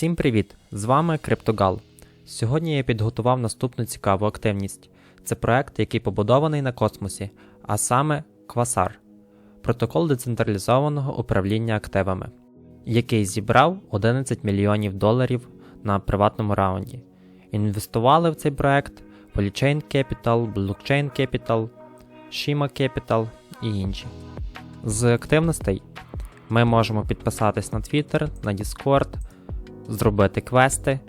Всім привіт! З вами Криптогал. Сьогодні я підготував наступну цікаву активність. Це проект, який побудований на космосі, а саме Квасар протокол децентралізованого управління активами, який зібрав 11 мільйонів доларів на приватному раунді. Інвестували в цей проект Polychain Capital, Blockchain Capital, Shima Capital і інші. З активностей ми можемо підписатись на Twitter, на Discord, зробити квести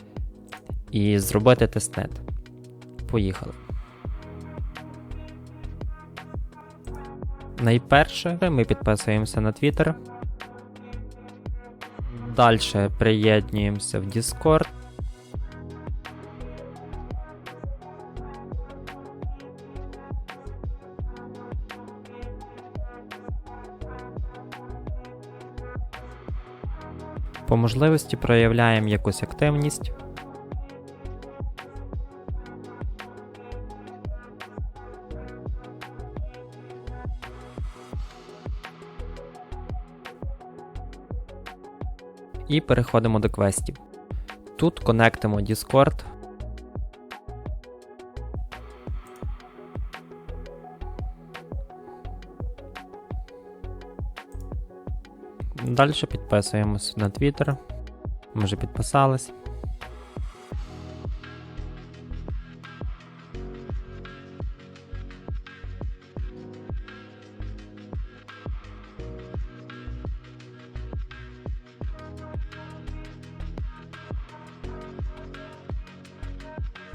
і зробити тестнет. Поїхали. Найперше ми підписуємося на Twitter. Далі приєднуємося в Discord. По можливості проявляємо якусь активність. І переходимо до квестів. Тут конектимо Discord. Далі підписуємось на Twitter. Ми вже підписались.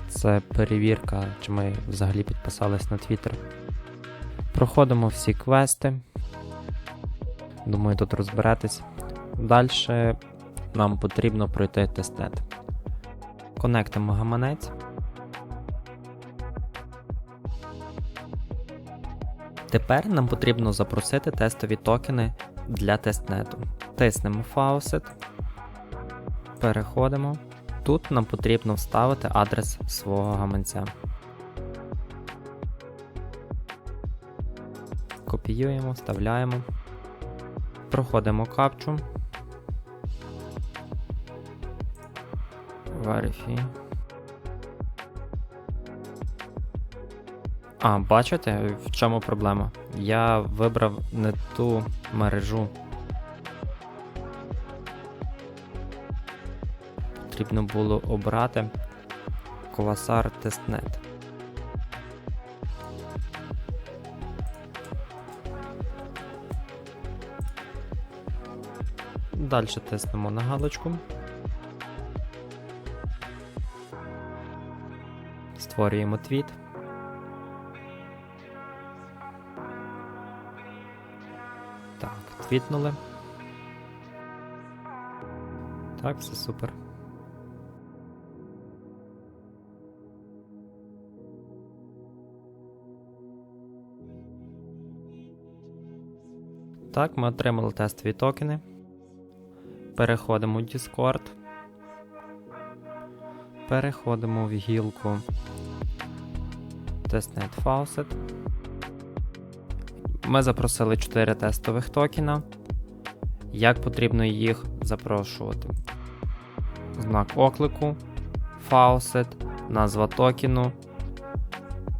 Це перевірка, чи ми взагалі підписались на Twitter. Проходимо всі квести. Думаю, тут розберетесь. Далі нам потрібно пройти тестнет. Конектимо гаманець. Тепер нам потрібно запросити тестові токени для тестнету. Тиснемо Faucet. Переходимо. Тут нам потрібно вставити адрес свого гаманця. Копіюємо, вставляємо. Проходимо капчу. Verify. А, бачите, в чому проблема? Я вибрав не ту мережу. Потрібно було обрати Quasar Testnet. Далі тиснемо на галочку. Створюємо твіт. Так, твітнули. Так, все супер. Так, ми отримали тестові токени. Переходимо в Discord. Переходимо в гілку Testnet Faucet. Ми запросили 4 тестових токена. Як потрібно їх запрошувати? Знак оклику, Faucet, назва токену.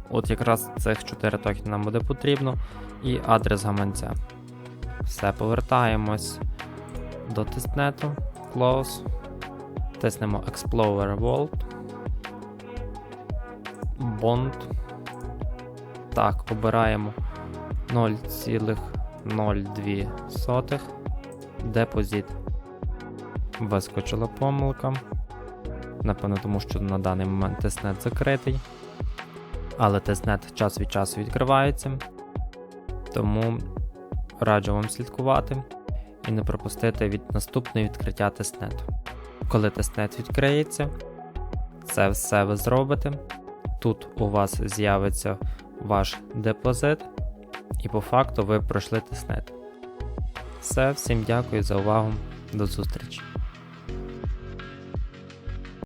От якраз цих 4 токени нам буде потрібно. І адрес гаманця. Все, повертаємось до тестнету. Close. Тиснемо Explorer Vault. Bond. Так, обираємо 0,02 депозит. Вискочила помилка. Напевно, тому що на даний момент тестнет закритий. Але тестнет час від часу відкривається. Тому раджу вам слідкувати і не пропустити від наступне відкриття тестнету. Коли тестнет відкриється, це все ви зробите. Тут у вас з'явиться ваш депозит, і по факту ви пройшли тестнет. Все, всім дякую за увагу. До зустрічі!